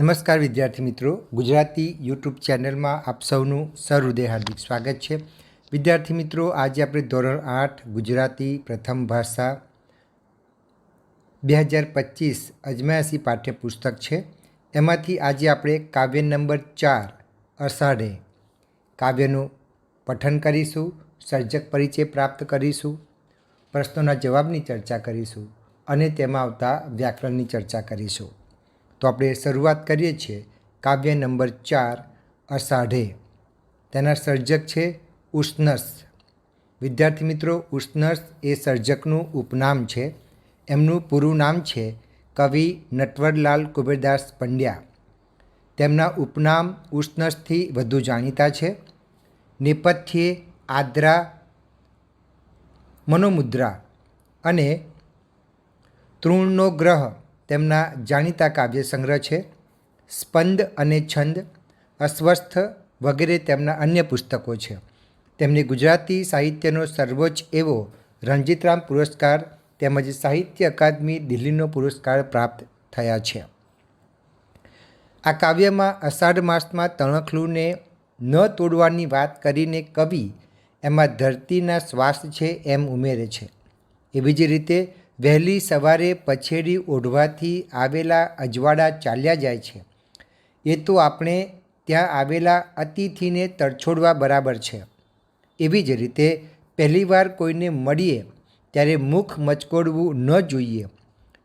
નમસ્કાર વિદ્યાર્થી મિત્રો. ગુજરાતી યુટ્યુબ ચેનલમાં આપ સૌનું સહૃદય હાર્દિક સ્વાગત છે. વિદ્યાર્થી મિત્રો, આજે આપણે ધોરણ આઠ, ગુજરાતી પ્રથમ ભાષા બે હજાર પચીસ અજમાયાસી પાઠ્યપુસ્તક છે. એમાંથી આજે આપણે કાવ્ય નંબર ચાર, અષાઢે કાવ્યનું પઠન કરીશું, સર્જક પરિચય પ્રાપ્ત કરીશું, પ્રશ્નોના જવાબની ચર્ચા કરીશું અને તેમાં આવતા વ્યાકરણની ચર્ચા કરીશું. તો આપણે શરૂઆત કરીએ છીએ કાવ્ય નંબર ચાર, અષાઢે. તેના સર્જક છે ઉષ્ણસ. વિદ્યાર્થી મિત્રો, ઉષ્ણસ એ સર્જકનું ઉપનામ છે. એમનું પૂરું નામ છે કવિ નટવરલાલ કુબેરદાસ પંડ્યા. તેમના ઉપનામ ઉષ્ણસથી વધુ જાણીતા છે. નેપથ્યે આદ્રા, મનોમુદ્રા અને તૃણનો ગ્રહ તેમના જાણીતા કાવ્ય સંગ્રહ છે. સ્પંદ અને છંદ, અસ્વસ્થ વગેરે તેમના અન્ય પુસ્તકો છે. તેમને ગુજરાતી સાહિત્યનો સર્વોચ્ચ એવો રણજીતરામ પુરસ્કાર તેમજ સાહિત્ય અકાદમી દિલ્હીનો પુરસ્કાર પ્રાપ્ત થયા છે. આ કાવ્યમાં અષાઢ માસમાં તણખલુને ન તોડવાની વાત કરીને કવિ એમાં ધરતીના શ્વાસ છે એમ ઉમેરે છે. એવી જ રીતે વહેલી સવારે પછેડી ઓઢવાથી આવેલા અજવાળા ચાલ્યા જાય છે. એ તો આપણે ત્યાં આવેલા અતિથિને તરછોડવા બરાબર છે. એવી જ રીતે પહેલીવાર કોઈને મળીએ ત્યારે મુખ મચકોડવું ન જોઈએ.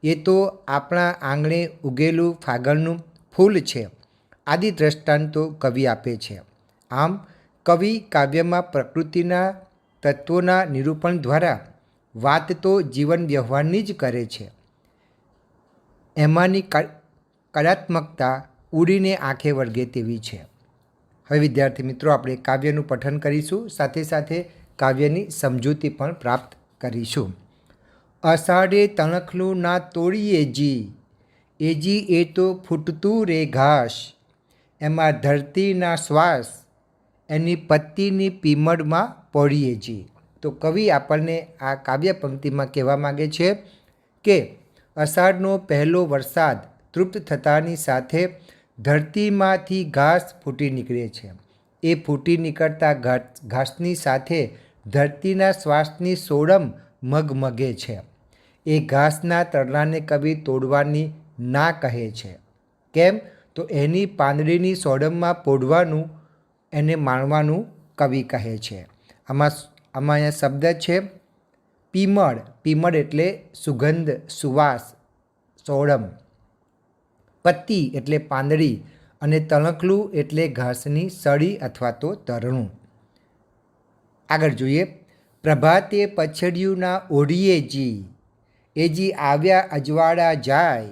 એ તો આપણા આંગણે ઉગેલું ફાગણનું ફૂલ છે. આદિ દ્રષ્ટાંતો કવિ આપે છે. આમ કવિ કાવ્યમાં પ્રકૃતિના તત્વોના નિરૂપણ દ્વારા વાત તો જીવન વ્યવહારની જ કરે છે. એમાંની કલાત્મકતા ઉડીને આંખે વળગે તેવી છે. હવે વિદ્યાર્થી મિત્રો, આપણે કાવ્યનું પઠન કરીશું, સાથે સાથે કાવ્યની સમજૂતી પણ પ્રાપ્ત કરીશું. અષાઢે તણખલું ના તોડીએ જી, એજી એ તો ફૂટતું રે ઘાસ, એમાં ધરતીના શ્વાસ, એની પત્તીની પીમળમાં પડીએ જી. તો કવિ આપણને આ કાવ્ય પંક્તિમાં કહેવા માગે છે કે અષાઢનો પહેલો વરસાદ તૃપ્ત થતાની સાથે ધરતીમાંથી ઘાસ ફૂટી નીકળે છે. એ ફૂટી નીકળતા ઘાસની સાથે ધરતીના શ્વાસની સોડમ મગમગે છે. એ ઘાસના તરલાને કવિ તોડવાની ના કહે છે. કેમ? તો એની પાંદડીની સોડમમાં પોડવાનું, એને માણવાનું કવિ કહે છે. આમાં આમાં અહીંયા શબ્દ છે પીમળ. પીમળ એટલે સુગંધ, સુવાસ, સોડમ. પત્તી એટલે પાંદડી અને તણકલું એટલે ઘાસની સળી અથવા તો તરણું. આગળ જોઈએ. પ્રભાતે પછડિયુંના ઓઢીએ જી. એ આવ્યા અજવાળા જાય.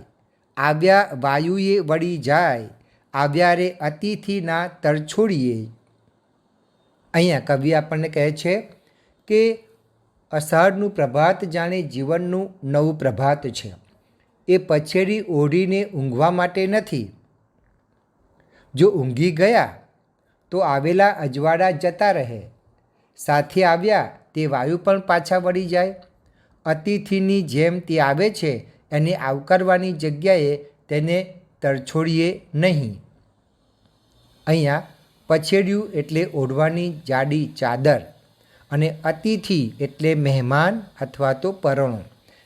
આવ્યા વાયુએ વળી જાય. આવ્યા રે અતિથિના તરછોડીએ. અહીંયા કવિ આપણને કહે છે કે અષાઢનું પ્રભાત જાણે જીવનનું નવું પ્રભાત છે. એ પછેડી ઓઢીને ઊંઘવા માટે નથી. જો ઊંઘી ગયા, તો આવેલા અજવાળા જતા રહે. સાથે આવ્યા, તે વાયુ પણ પાછા વળી જાય. અતિથિની જેમ તે આવે છે, એને આવકારવાની જગ્યાએ તેને તરછોડીએ નહીં. અહીંયા પછેડિયું એટલે ઓઢવાની જાડી ચાદર. અને અતિથિ એટલે મહેમાન અથવા તો પરણો.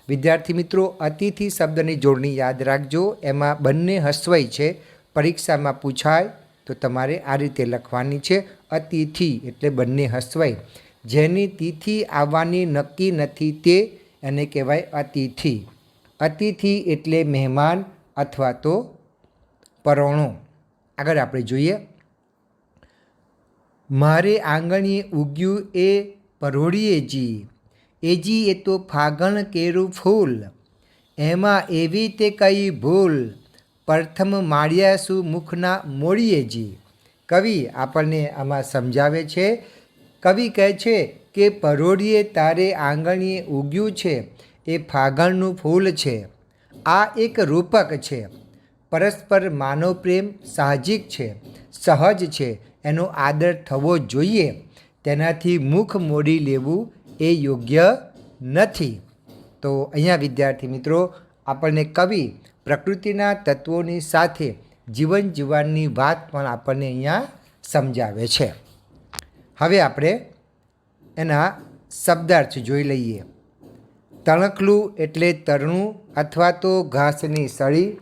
વિદ્યાર્થી મિત્રો, અતિથિ શબ્દની જોડણી યાદ રાખજો. એમાં બંને હસવાઈ છે. પરીક્ષામાં પૂછાય, તો તમારે આ રીતે લખવાની છે. અતિથિ એટલે બંને હસવાઈ. જેની તિથિ આવવાની નક્કી નથી તે એને કહેવાય અતિથિ. અતિથિ એટલે મહેમાન અથવા તો પરોણો. આગળ આપણે જોઈએ. મારે આંગણીએ ઉગ્યું એ પરોળીએ જી. એજી એ તો ફાગણ કેરું ફૂલ. એમાં એવી તે કઈ ભૂલ. પ્રથમ માળિયા સુ મુખના મોડીએ જી. કવિ આપણને આમાં સમજાવે છે. કવિ કહે છે કે પરોળીએ તારે આંગણીએ ઉગ્યું છે. એ ફાગણનું ફૂલ છે. આ એક રૂપક છે. પરસ્પર માનવ પ્રેમ સાહજિક છે. સહજ છે. એનો આદર થવો જોઈએ. તેનાથી મુખ મોડી લેવું એ યોગ્ય નથી. તો અહીંયા વિદ્યાર્થી મિત્રો, આપણને કવિ પ્રકૃતિના તત્વોની સાથે જીવન જીવવાની વાત પણ આપણને અહીંયા સમજાવે છે. હવે આપણે એના શબ્દાર્થ જોઈ લઈએ. તણકલું એટલે તરણું અથવા તો ઘાસની સળી,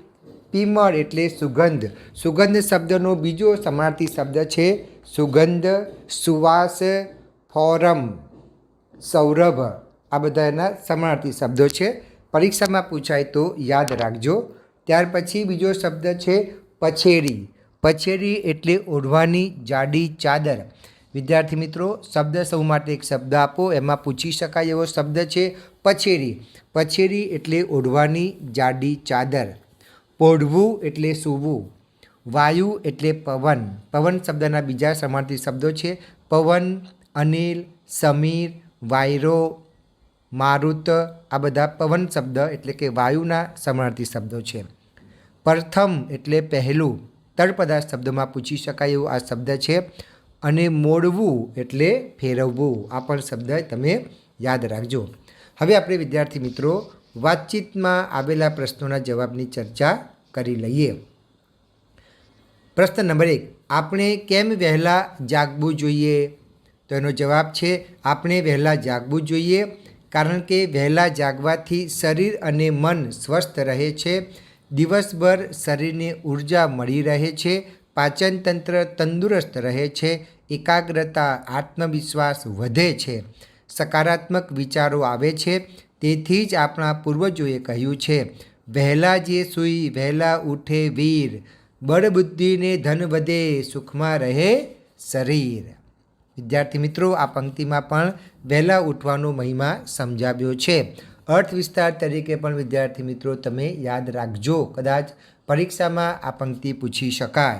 પીમળ એટલે સુગંધ. સુગંધ શબ્દનો બીજો સમાર્થી શબ્દ છે સુગંધ, સુવાસ, ફોરમ, સૌરભ. આ બધા એના સમાનાર્થી શબ્દો છે. પરીક્ષામાં પૂછાય તો યાદ રાખજો. ત્યાર પછી બીજો શબ્દ છે પછેરી. પછેરી એટલે ઓઢવાની જાડી ચાદર. વિદ્યાર્થી મિત્રો, શબ્દ સૌ માટે એક શબ્દ આપો. એમાં પૂછી શકાય એવો શબ્દ છે પછેરી. પછેરી એટલે ઓઢવાની જાડી ચાદર. પોઢવું એટલે સૂવું. વાયુ એટલે પવન. પવન શબ્દના બીજા સમાર્થી શબ્દો છે. પવન, અનિલ, સમીર, વાયરો, મારુત, આ બધા પવન શબ્દ એટલે કે વાયુના સમાર્થી શબ્દો છે. પ્રથમ એટલે પહેલું. તળપદા શબ્દમાં પૂછી શકાય એવું આ શબ્દ છે. અને મોડવું એટલે ફેરવવું. આ પણ શબ્દ તમે યાદ રાખજો. હવે આપણે વિદ્યાર્થી મિત્રો વાતચીતમાં આવેલા પ્રશ્નોના જવાબની ચર્ચા કરી લઈએ. પ્રશ્ન નંબર એક, આપણે કેમ વહેલા જાગવું જોઈએ? તો એનો જવાબ છે, આપણે વહેલા જાગવું જોઈએ કારણ કે વહેલા જાગવાથી શરીર અને મન સ્વસ્થ રહે છે, દિવસભર શરીરને ઊર્જા મળી રહે છે પાચન તંત્ર તંદુરસ્ત રહે છે, એકાગ્રતા, આત્મવિશ્વાસ વધે છે, સકારાત્મક વિચારો આવે છે, તેથી જ આપણા પૂર્વજોએ કહ્યું છે, વહેલા જે સૂઈ, વહેલા ઉઠે વીર બળબુદ્ધિને ધન વધે, સુખમાં રહે શરીર. વિદ્યાર્થી મિત્રો, આ પંક્તિમાં પણ વહેલા ઉઠવાનો મહિમા સમજાવ્યો છે. અર્થ વિસ્તાર તરીકે પણ વિદ્યાર્થી મિત્રો, તમે યાદ રાખજો. કદાચ પરીક્ષામાં આ પંક્તિ પૂછી શકાય.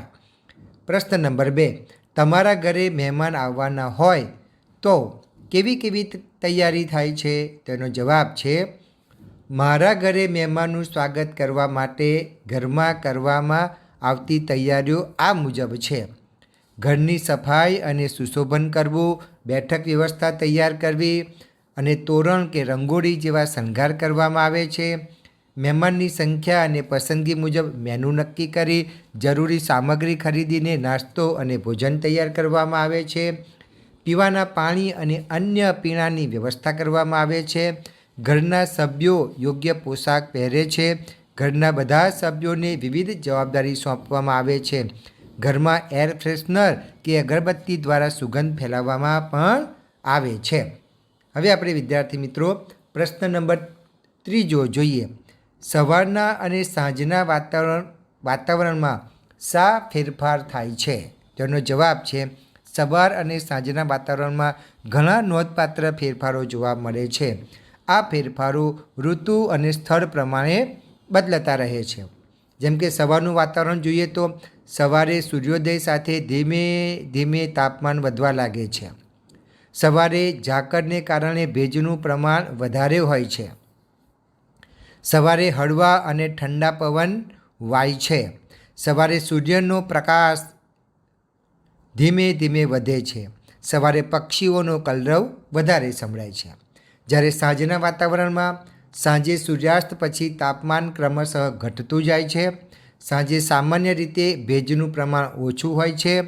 પ્રશ્ન નંબર બે, તમારા ઘરે મહેમાન આવવાના હોય તો કેવી કેવી તૈયારી થાય છે? તેનો જવાબ છે, મારા ઘરે મહેમાનનું સ્વાગત કરવા માટે ઘરમાં કરવામાં આવતી તૈયારીઓ આ મુજબ છે. ઘરની સફાઈ અને સુશોભન કરવું, બેઠક વ્યવસ્થા તૈયાર કરવી અને તોરણ કે રંગોળી જેવા શણગાર કરવામાં આવે છે. મહેમાનની સંખ્યા અને પસંદગી મુજબ મેનુ નક્કી કરી જરૂરી સામગ્રી ખરીદીને નાસ્તો અને ભોજન તૈયાર કરવામાં આવે છે. પીવાના પાણી અને અન્ય પીણાની વ્યવસ્થા કરવામાં આવે છે. ઘરના સભ્યો યોગ્ય પોશાક પહેરે છે. ઘરના બધા સભ્યોને વિવિધ જવાબદારી સોંપવામાં આવે છે. ઘરમાં એર ફ્રેશનર કે અગરબત્તી દ્વારા સુગંધ ફેલાવવામાં પણ આવે છે. હવે આપણે વિદ્યાર્થી મિત્રો, પ્રશ્ન નંબર ત્રીજો જોઈએ. સવારના અને સાંજના વાતાવરણ, વાતાવરણમાં શા ફેરફાર થાય છે? તેનો જવાબ છે, સવાર અને સાંજના વાતાવરણમાં ઘણા નોંધપાત્ર ફેરફારો જોવા મળે છે. આ ફેરફારો ઋતુ અને સ્થળ પ્રમાણે બદલાતા રહે છે. જેમ કે સવારનું વાતાવરણ જોઈએ તો સવારે સૂર્યોદય સાથે ધીમે ધીમે તાપમાન વધવા લાગે છે. સવારે ઝાકળને કારણે ભેજનું પ્રમાણ વધારે હોય છે. સવારે હળવા અને ઠંડા પવન વાય છે. સવારે સૂર્યનો પ્રકાશ ધીમે ધીમે વધે છે. સવારે પક્ષીઓનો કલરવ વધારે સંભળાય છે. જ્યારે સાંજના વાતાવરણમાં સાંજે સૂર્યાસ્ત પછી તાપમાન ક્રમશઃ ઘટતું જાય છે. સાંજે સામાન્ય રીતે ભેજનું પ્રમાણ ઓછું હોય છે.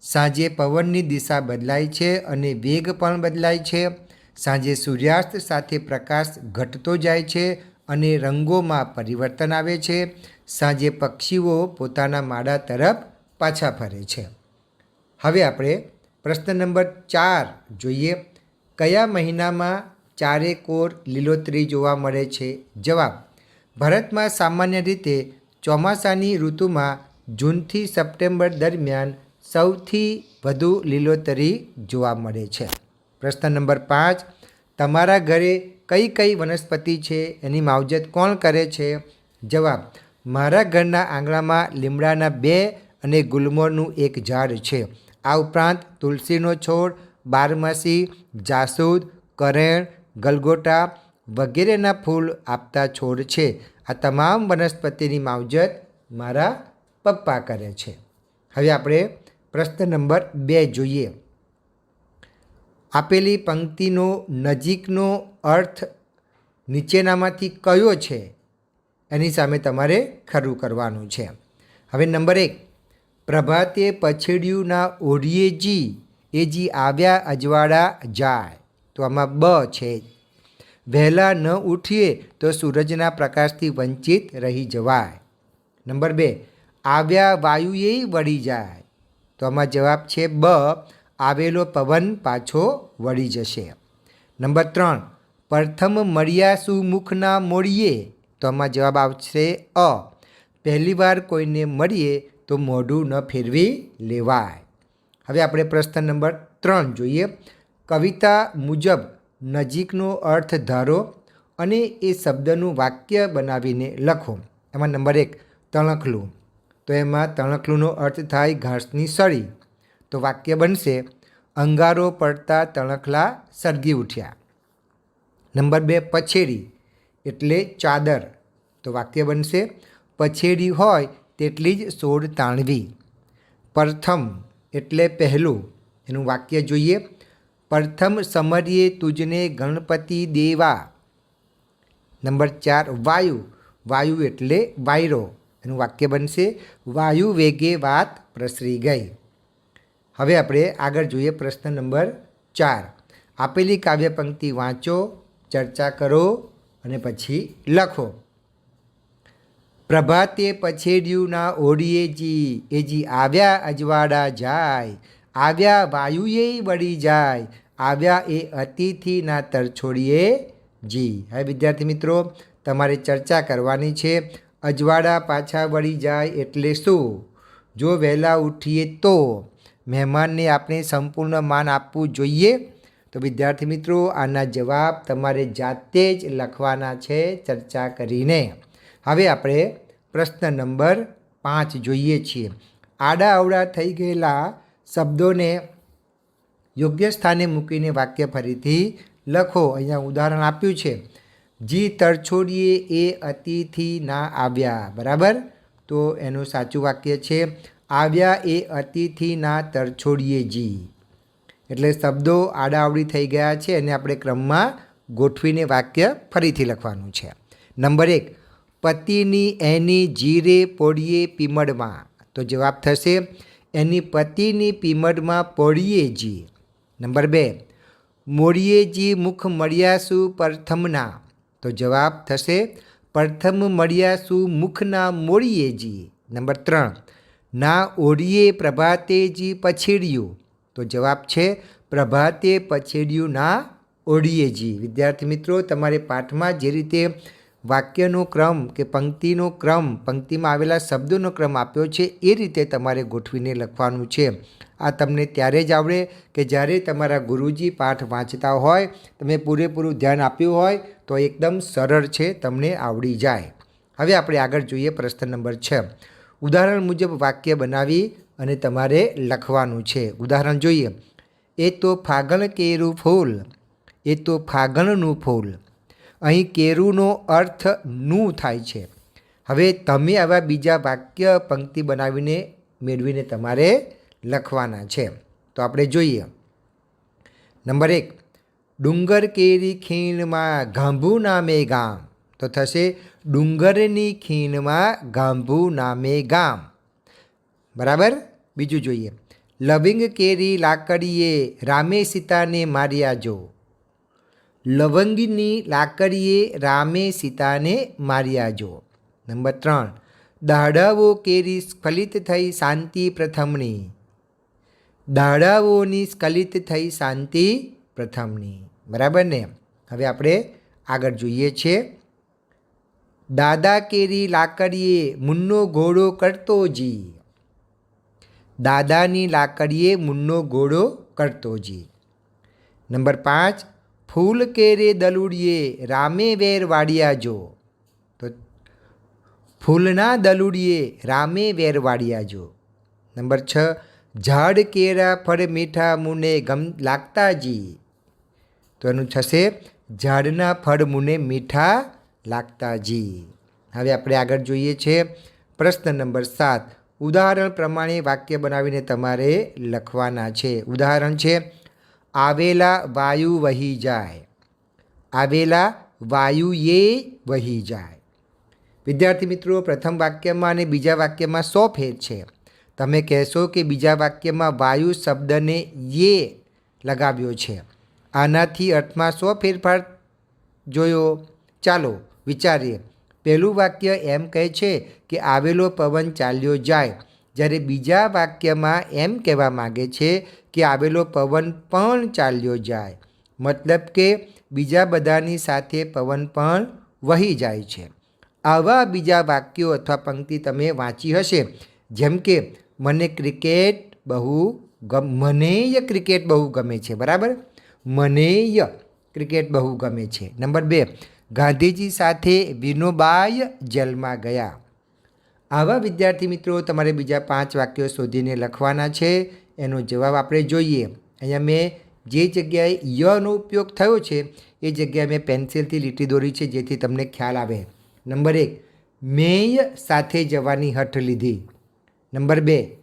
સાંજે પવનની દિશા બદલાય છે અને વેગ પણ બદલાય છે. સાંજે સૂર્યાસ્ત સાથે પ્રકાશ ઘટતો જાય છે અને રંગોમાં પરિવર્તન આવે છે. સાંજે પક્ષીઓ પોતાના માળા તરફ પાછા ફરે છે. હવે આપણે પ્રશ્ન નંબર ચાર જોઈએ. કયા મહિનામાં ચારે કોર લીલોતરી જોવા મળે છે. જવાબ, ભારતમાં સામાન્ય રીતે ચોમાસાની ઋતુમાં જૂનથી સપ્ટેમ્બર દરમિયાન સૌથી વધુ લીલોતરી જોવા મળે છે. પ્રશ્ન નંબર પાંચ, તમારા ઘરે કઈ કઈ વનસ્પતિ છે? એની માવજત કોણ કરે છે? જવાબ, મારા ઘરના આંગણામાં લીમડાના બે અને ગુલમોરનું એક ઝાડ છે. આ ઉપરાંત તુલસીનો છોડ, બારમાસી, જાસૂદ, કરેણ ગલગોટા વગેરેના ફૂલ આપતા છોડ છે. આ તમામ વનસ્પતિની માવજત મારા પપ્પા કરે છે. હવે આપણે પ્રશ્ન નંબર બે જોઈએ. આપેલી પંક્તિનો નજીકનો અર્થ નીચેનામાંથી કયો છે? એની સામે તમારે ખરું કરવાનું છે. હવે નંબર એક. પ્રભાતે પછેડિયુંના ઓઢીએ જી. એ જી આવ્યા અજવાળા જાય. તો આમાં બ છે. વહેલા ન ઉઠીએ તો સૂરજના પ્રકાશથી વંચિત રહી જવાય. નંબર બે, આવ્યા વાયુએ વળી જાય. તો આમાં જવાબ છે બ, આવેલો પવન પાછો વળી જશે. નંબર ત્રણ, પ્રથમ મળ્યા સુમુખના મોડીએ. તો આમાં જવાબ આવશે અ. પહેલી વાર કોઈને મળીએ તો મોઢું ન ફેરવી લેવાય. હવે આપણે પ્રશ્ન નંબર ત્રણ જોઈએ. કવિતા મુજબ નજીકનો અર્થ ધારો અને એ શબ્દનું વાક્ય બનાવીને લખો. એમાં નંબર એક, તણખલું. તો એમાં તણખલુંનો અર્થ થાય ઘાસની સળી. તો વાક્ય બનશે, અંગારો પડતા તણખલા સળગી ઉઠ્યા. નંબર બે પછેડી એટલે ચાદર. તો વાક્ય બનશે પછેડી હોય તેટલી જ સોડ તાણવી. પ્રથમ એટલે પહેલું. એનું વાક્ય જોઈએ પ્રથમ સમરીએ તુજને ગણપતિ દેવા. નંબર ચાર, વાયુ. વાયુ એટલે વાયરો. એનું વાક્ય બનશે, વાયુ વેગે વાત પ્રસરી ગઈ. હવે આપણે આગળ જોઈએ પ્રશ્ન નંબર ચાર. આપેલી કાવ્ય પંક્તિ વાંચો, ચર્ચા કરો અને પછી લખો. પ્રભાતે પછેડિયુંના ઓડિયેજી જી. એ આવ્યા અજવાડા જાય. આવ્યા વાયુએ વળી જાય. આવ્યા એ અતિથિના તરછોડીએ જી. હવે વિદ્યાર્થી મિત્રો, તમારે ચર્ચા કરવાની છે. અજવાળા પાછા વળી જાય એટલે શું? જો વહેલા ઉઠીએ તો મહેમાનને આપણે સંપૂર્ણ માન આપવું જોઈએ? તો વિદ્યાર્થી મિત્રો, આના જવાબ તમારે જાતે જ લખવાના છે ચર્ચા કરીને. હવે આપણે પ્રશ્ન નંબર પાંચ જોઈએ છીએ. આડા અવડા થઈ ગયેલા શબ્દોને યોગ્ય સ્થાને મૂકીને વાક્ય ફરીથી લખો. અહીંયા ઉદાહરણ આપ્યું છે. જી તરછોડીએ એ અતિથિ ના આવ્યા. બરાબર? તો એનું સાચું વાક્ય છે, આવ્યા એ અતિથિ ના તરછોડીએ જી. એટલે શબ્દો આડાઆવડી થઈ ગયા છે અને આપણે ક્રમમાં ગોઠવીને વાક્ય ફરીથી લખવાનું છે. નંબર એક, પતિની એની જીરે પોડીએ પીમડમાં તો જવાબ થશે, એની પતિની પીમડમાં પોડીએ જી. નંબર બે મોરિયેજી મુખ મળ્યાસુ પ્રથમના? તો જવાબ થશે, પ્રથમ મળ્યાસુ મુખના મોરિયેજી નંબર ત્રણ, ના ઓઢીએ પ્રભાતેજી પછેડ્યું? તો જવાબ છે, પ્રભાતે પછેડ્યું ના ઓઢીએજી વિદ્યાર્થી મિત્રો, તમારે પાઠમાં જે રીતે વાક્યનો ક્રમ કે પંક્તિનો ક્રમ, પંક્તિમાં આવેલા શબ્દોનો ક્રમ આપ્યો છે, એ રીતે તમારે ગોઠવીને લખવાનું છે. આ તમને ત્યારે જ આવડે કે જ્યારે તમારા ગુરુજી પાઠ વાંચતા હોય, તમે પૂરેપૂરું ધ્યાન આપ્યું હોય, તો એકદમ સરળ છે, તમને આવડી જાય. હવે આપણે આગળ જોઈએ પ્રશ્ન નંબર છ. ઉદાહરણ મુજબ વાક્ય બનાવી અને તમારે લખવાનું છે. ઉદાહરણ જોઈએ. એ તો ફાગણ કેરું ફૂલ, એ તો ફાગણનું ફૂલ. અહીં કેરુનો અર્થનું થાય છે. હવે તમે આવા બીજા વાક્ય, પંક્તિ બનાવીને મેળવીને તમારે લખવાના છે. તો આપણે જોઈએ. નંબર એક, ડુંગર કેરી ખીણમાં ગાંભુ નામે ગામ. તો થશે, ડુંગરની ખીણમાં ગાંભુ નામે ગામ. બરાબર? બીજું જોઈએ. લવિંગ કેરી લાકડીએ રામે સીતાને માર્યા જો. લવંગની લાકડીએ રામે સીતાને માર્યા જો. નંબર ત્રણ દાડવો કેરી સ્ખલિત થઈ શાંતિ પ્રથમની. દાડાઓની સ્ખલિત થઈ શાંતિ પ્રથમની. બરાબર ને? હવે આપણે આગળ જોઈએ છે દાદા કેરી લાકડીએ મુન્નો ઘોડો કરતો જી. દાદાની લાકડીએ મુન્નો ઘોડો કરતો જી. નંબર પાંચ, ફૂલ કેરે દલુડીએ રામે વેર વાડિયા જો. તો ફૂલના દલુડીએ રામે વેર વાડિયા જો. નંબર છ ઝાડ કેરા ફળ મીઠા મુને ગમ લાગતાજી તો એનું થશે, ઝાડના ફળ મુને મીઠા લાગતાજી હવે આપણે આગળ જોઈએ છે, પ્રશ્ન નંબર સાત. ઉદાહરણ પ્રમાણે વાક્ય બનાવીને તમારે લખવાના છે. ઉદાહરણ છે, આવેલા વાયુ વહી જાય. આવેલા વાયુએ વહી જાય. વિદ્યાર્થી મિત્રો, પ્રથમ વાક્યમાં અને બીજા વાક્યમાં સો ફેર છે. તમે કહેશો કે બીજા વાક્યમાં વાયુ શબ્દને યે લગાવ્યો છે. આનાથી અર્થમાં સો ફેરફાર જોયો? ચાલો વિચારીએ. પહેલું વાક્ય એમ કહે છે કે આવેલો પવન ચાલ્યો જાય. જ્યારે બીજા વાક્યમાં એમ કહેવા માગે છે કે આવેલો પવન પણ ચાલ્યો જાય. મતલબ કે બીજા બધાની સાથે પવન પણ વહી જાય છે. આવા બીજા વાક્યો અથવા પંક્તિ તમે વાંચી હશે. જેમ કે મને ક્રિકેટ બહુ ગમ, મનેય ક્રિકેટ બહુ ગમે છે, બરાબર? મનેય ક્રિકેટ બહુ ગમે છે. નંબર બે, ગાંધીજી સાથે વિનોબાય જેલમાં ગયા. આવા વિદ્યાર્થી મિત્રો, તમારે બીજા પાંચ વાક્યો શોધીને લખવાના છે. એનો જવાબ આપણે જોઈએ. અહીંયા મેં જે જગ્યાએ યનો ઉપયોગ થયો છે, એ જગ્યાએ મેં પેન્સિલથી લીટી દોરી છે, જેથી તમને ખ્યાલ આવે. નંબર એક, મેય સાથે જવાની હઠ લીધી. નંબર બે,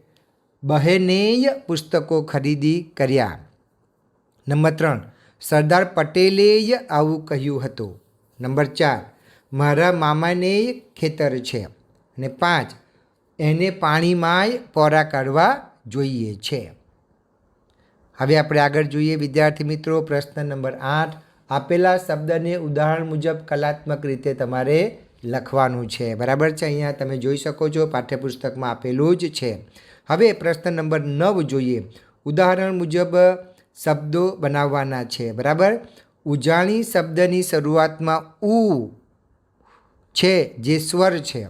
બહેનેય પુસ્તકો ખરીદી કર્યા. નંબર ત્રણ, સરદાર પટેલેય આવું કહ્યું હતું. નંબર ચાર, મારા મામાનેય ખેતર છે. અને પાંચ, એને પાણીમાંય પોરા કાઢવા જોઈએ છે. હવે આપણે આગળ જોઈએ વિદ્યાર્થી મિત્રો, પ્રશ્ન નંબર આઠ. આપેલા શબ્દને ઉદાહરણ મુજબ કલાત્મક રીતે તમારે લખવાનું છે. બરાબર છે? અહીંયા તમે જોઈ શકો છો, પાઠ્યપુસ્તકમાં આપેલું જ છે. હવે પ્રશ્ન નંબર નવ જોઈએ. ઉદાહરણ મુજબ શબ્દો બનાવવાના છે. બરાબર? ઉજાણી શબ્દની શરૂઆતમાં ઉ છે, જે સ્વર છે.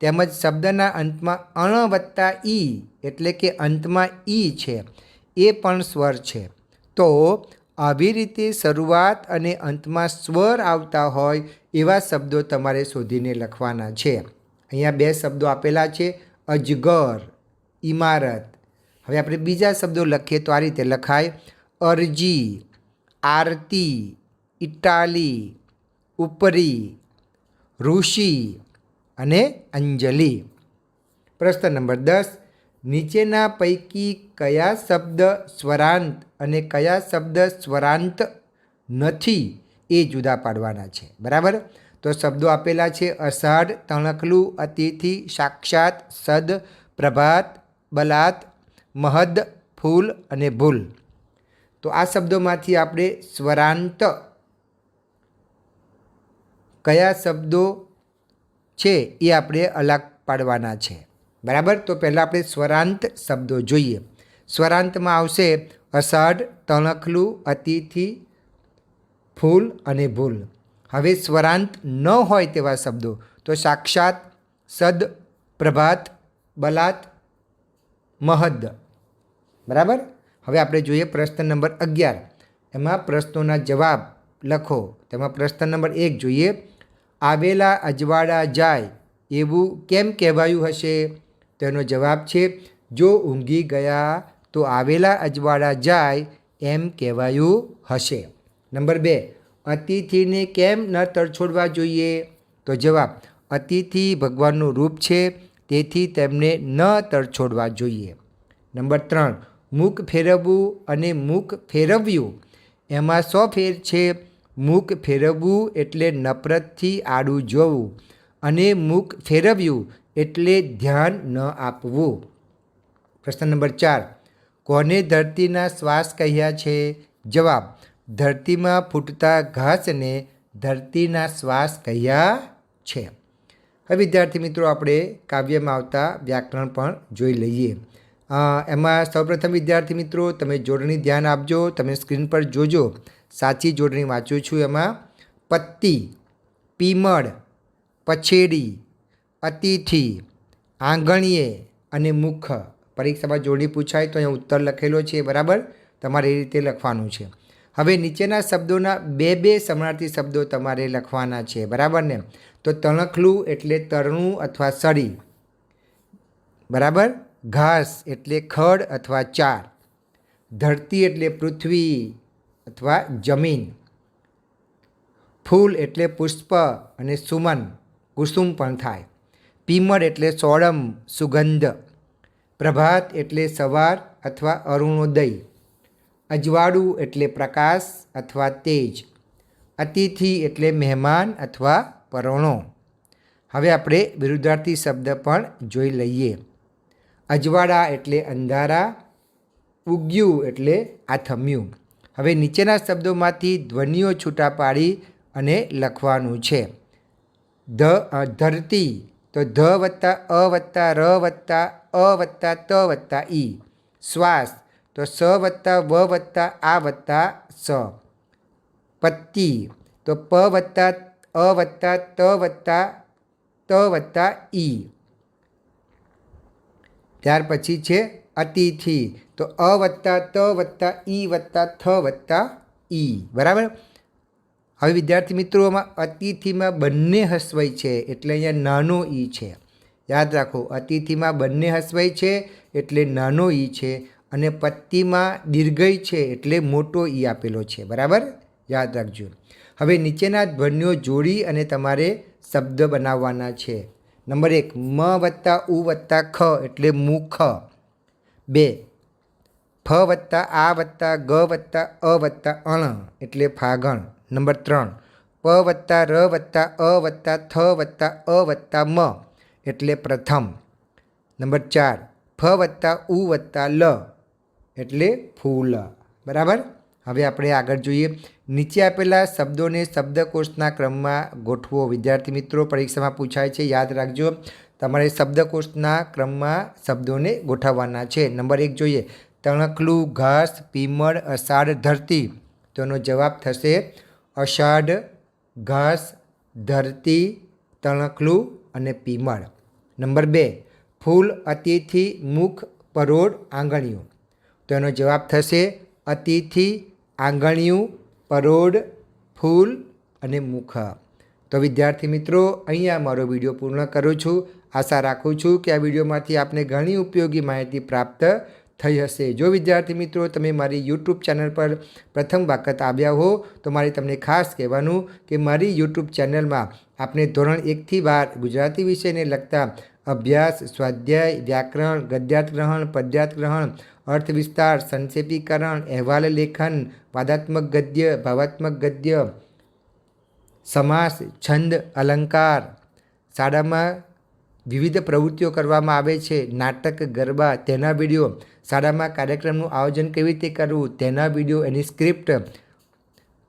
તેમજ શબ્દના અંતમાં અણ વત્તા ઈ, એટલે કે અંતમાં ઈ છે. એ પણ સ્વર છે. તો આવી રીતે શરૂઆત અને અંતમાં સ્વર આવતા હોય એવા શબ્દો તમારે શોધીને લખવાના છે. અહીંયા બે શબ્દો આપેલા છે, અજગર ઇમારત હવે આપણે બીજા શબ્દો લખીએ તો આ રીતે લખાય, અરજી, આરતી, ઇટાલી, ઉપરી, ઋષિ અને અંજલિ. પ્રશ્ન નંબર દસ નીચેના પૈકી કયા શબ્દ સ્વરાંત અને કયા શબ્દ સ્વરાંત નથી એ જુદા પાડવાના છે. બરાબર? તો શબ્દો આપેલા છે અષાઢ, તણખલું, અતિથિ, સાક્ષાત, સદ, પ્રભાત, બલાત, મહદ, ફૂલ અને ભૂલ. તો આ શબ્દોમાંથી આપણે સ્વરાંત કયા શબ્દો છે એ આપણે અલગ પાડવાના છે. બરાબર? તો પહેલાં આપણે સ્વરાંત શબ્દો જોઈએ. સ્વરાંતમાં આવશે અષાઢ, તણખલું, અતિથિ, ફૂલ અને ભૂલ. હવે સ્વરાંત ન હોય તેવા શબ્દો. તો સાક્ષાત સદ, પ્રભાત, બલાત, મહદ. બરાબર? હવે આપણે જોઈએ પ્રશ્ન નંબર અગિયાર. એમાં પ્રશ્નોના જવાબ લખો. તેમાં પ્રશ્ન નંબર એક જોઈએ. આવેલા અજવાળા જાય એવું કેમ કહેવાયું હશે? તેનો જવાબ છે, જો ઊંઘી ગયા તો આવેલા અજવાળા જાય એમ કહેવાયું હશે. નંબર બે, અતિથિને કેમ ન તરછોડવા જોઈએ? તો જવાબ, અતિથિ ભગવાનનું રૂપ છે, તેથી તેમને ન તરછોડવા જોઈએ. નંબર ત્રણ, મુખ ફેરવવું અને મુખ ફેરવ્યું, એમાં સો ફેર છે. મુખ ફેરવવું એટલે નફરતથી આડું જોવું અને મુખ ફેરવ્યું એટલે ધ્યાન ન આપવું. પ્રશ્ન નંબર ચાર. કોને ધરતીના શ્વાસ કહ્યા છે? જવાબ, ધરતીમાં ફૂટતા ઘાસને ધરતીના શ્વાસ કહ્યા છે. હવે વિદ્યાર્થી મિત્રો, આપણે કાવ્યમાં આવતા વ્યાકરણ પણ જોઈ લઈએ. એમાં સૌપ્રથમ વિદ્યાર્થી મિત્રો, તમે જોડણી ધ્યાન આપજો, તમે સ્ક્રીન પર જોજો. સાચી જોડણી વાંચું છું એમાં. પત્તી, પીમળ, પછેડી અતિથિ, આંગણીએ અને મુખ. પરીક્ષામાં જોડી પૂછાય તો અહીંયા ઉત્તર લખેલો છે, બરાબર? તમારે એ રીતે લખવાનું છે. હવે નીચેના શબ્દોના બે બે સમાનાર્થી શબ્દો તમારે લખવાના છે, બરાબર ને? તો તણખલું એટલે તરણું અથવા સળી, બરાબર? ઘાસ એટલે ખડ અથવા ચાર, ધરતી એટલે પૃથ્વી અથવા જમીન, ફૂલ એટલે પુષ્પ અને સુમન, કુસુમ પણ થાય. પીમળ એટલે સોળમ સુગંધ, પ્રભાત એટલે સવાર અથવા અરુણોદય, અજવાળું એટલે પ્રકાશ અથવા તેજ, અતિથિ એટલે મહેમાન અથવા પરણો. હવે આપણે વિરુદ્ધાર્થી શબ્દ પણ જોઈ લઈએ. અજવાળા એટલે અંધારા, ઉગ્યું એટલે આથમ્યું. હવે નીચેના શબ્દોમાંથી ધ્વનિઓ છૂટા પાડી અને લખવાનું છે. ધ ધરતી તો ધ વત્તા અ વત્તા ર વત્તા અ વત્તા ત વત્તા ઈ શ્વાસ તો સ વત્તા વ વત્તા આ વત્તા સ પત્તી તો પ વત્તા અ વત્તા ત વત્તા ત વત્તા ઈ ત્યાર પછી છે અતિથિ તો અ વત્તા ત વત્તા ઈ વત્તા થ વત્તા ઈ બરાબર હવે વિદ્યાર્થી મિત્રોમાં અતિથિમાં બંને હસવાઈ છે, એટલે અહીંયા નાનો ઈ છે. યાદ રાખો, અતિથિમાં બંને હસવાઈ છે, એટલે નાનો ઈ છે, અને પત્તીમાં દીર્ઘય છે, એટલે મોટો ઈ આપેલો છે. બરાબર? યાદ રાખજો. હવે નીચેના ધ્વનિઓ જોડી અને તમારે શબ્દ બનાવવાના છે. નંબર એક, મ વત્તા ઉ વત્તા ખ, એટલે મુખ. બે, ફ વત્તા આ વત્તા ગ વત્તા અ વત્તા અણ, એટલે ફાગણ. નંબર ત્રણ. પ વત્તા ર વત્તા અ વત્તા થ વત્તા અ વત્તા મ એટલે પ્રથમ. નંબર ચાર. ફ વત્તા ઉ વત્તા લ એટલે ફૂલ. બરાબર? હવે આપણે આગળ જોઈએ. નીચે આપેલા શબ્દોને શબ્દકોશના ક્રમમાં ગોઠવો. વિદ્યાર્થી મિત્રો, પરીક્ષામાં પૂછાય છે. યાદ રાખજો, તમારે શબ્દકોશના ક્રમમાં શબ્દોને ગોઠવવાના છે. નંબર એક જોઈએ. તણખલું, ઘાસ, પીમળ, અષાઢ, ધરતી. તો એનો જવાબ થશે અષાઢ, ઘાસ, ધરતી, તણખલું અને પીમળ. નંબર બે, ફૂલ અતિથિ મુખ પરોઢ આંગણિયું. તો એનો જવાબ થશે અતિથિ, આંગણિયું પરોઢ ફૂલ અને મુખ. તો વિદ્યાર્થી મિત્રો, અહીંયા મારો વીડિયો પૂર્ણ કરું છું. આશા રાખું છું કે આ વિડીયોમાંથી આપને ઘણી ઉપયોગી માહિતી પ્રાપ્ત થઈ હશે. જો વિદ્યાર્થી મિત્રો, તમે મારી યુટ્યુબ ચેનલ પર પ્રથમ વખત આવ્યા હો, તો મારે તમને ખાસ કહેવાનું કે મારી યુટ્યુબ ચેનલમાં આપણે ધોરણ એકથી બાર ગુજરાતી વિષયને લગતા અભ્યાસ, સ્વાધ્યાય, વ્યાકરણ, ગદ્યાર્થગ્રહણ, પદ્યાર્થગ્રહણ પદ્યાર્થ અર્થ વિસ્તાર સંક્ષેપીકરણ, અહેવાલ લેખન, વાદાત્મક ગદ્ય, ભાવાત્મક ગદ્ય, સમાસ, છંદ, અલંકાર, શાળામાં વિવિધ પ્રવૃત્તિઓ કરવામાં આવે છે. નાટક, ગરબા, તેના વીડિયો, શાળામાં કાર્યક્રમનું આયોજન કેવી રીતે કરવું, તેના વીડિયો, એની સ્ક્રિપ્ટ,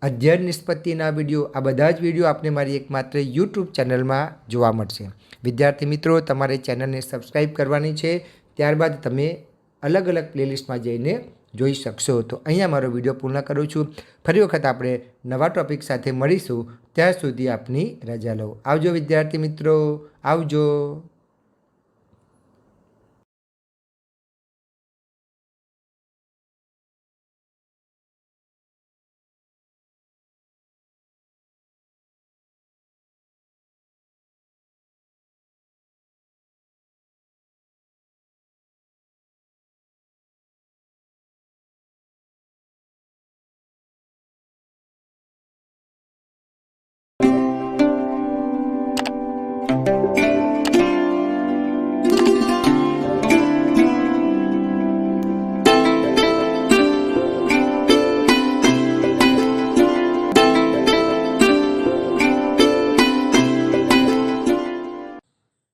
અધ્યયન નિષ્પત્તિના વીડિયો, આ બધા જ વીડિયો આપને મારી એકમાત્ર યુટ્યુબ ચેનલમાં જોવા મળશે. વિદ્યાર્થી મિત્રો, તમારે ચેનલને સબસ્ક્રાઈબ કરવાની છે. ત્યારબાદ તમે અલગ અલગ પ્લેલિસ્ટમાં જઈને જોઈ શકશો. તો અહીંયા મારો વીડિયો પૂર્ણ કરું છું. ફરી વખત આપણે નવા ટોપિક સાથે મળીશું. ત્યાં સુધી આપની રજા લો. આવજો વિદ્યાર્થી મિત્રો. આવજો.